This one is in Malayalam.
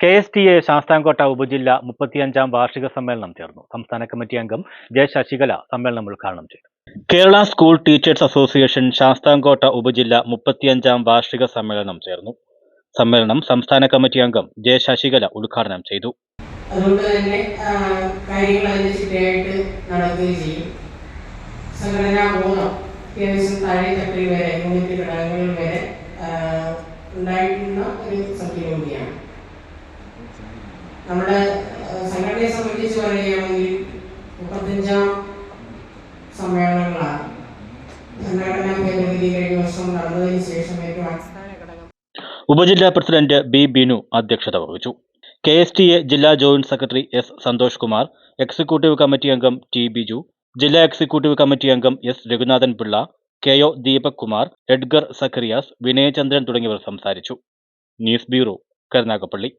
K S T A Sasthamcotta ഉപജില്ല മുപ്പത്തിയഞ്ചാം വാർഷിക സമ്മേളനം ചേർന്നു. സംസ്ഥാന കമ്മിറ്റി അംഗം ജെ ശശികല സമ്മേളനം ഉദ്ഘാടനം ചെയ്തു. Kerala School Teachers Association Sasthamcotta ഉപജില്ല മുപ്പത്തിയഞ്ചാം വാർഷിക സമ്മേളനം ചേർന്നു. സമ്മേളനം സംസ്ഥാന കമ്മിറ്റി അംഗം ജെ ശശികല ഉദ്ഘാടനം ചെയ്തു. അതുകൊണ്ട് തന്നെ കാര്യങ്ങൾ അതിന് ചിട്ടയായിട്ട് നടക്കുകയും ചെയ്യും. സംഘടനാ ബോധം അത്യാവശ്യം താഴെ തട്ടിൽ വരെ യൂണിറ്റ് ഘടകങ്ങളിൽ വരെ ആ, ഉണ്ടായിട്ടുള്ള ഒരു സത്യം കൂടിയാണ് നമ്മുടെ സംഘടനയെ സംബന്ധിച്ച് പറയുകയാണെങ്കിൽ മുപ്പത്തഞ്ചാം സമ്മേളനങ്ങളാണ്. ഉപജില്ലാ പ്രസിഡന്റ് ബി ബിനു അധ്യക്ഷത വഹിച്ചു. കെ എസ് ടി എ ജില്ലാ joint secretary S Santhosh Kumar executive committee അംഗം ടി ബിജു ജില്ലാ എക്സിക്യൂട്ടീവ് കമ്മിറ്റി അംഗം S Raghunathan Pillai K O Deepak Kumar Edgar Zacharias Vinayachandran തുടങ്ങിയവർ സംസാരിച്ചു. News bureau Karunagappally.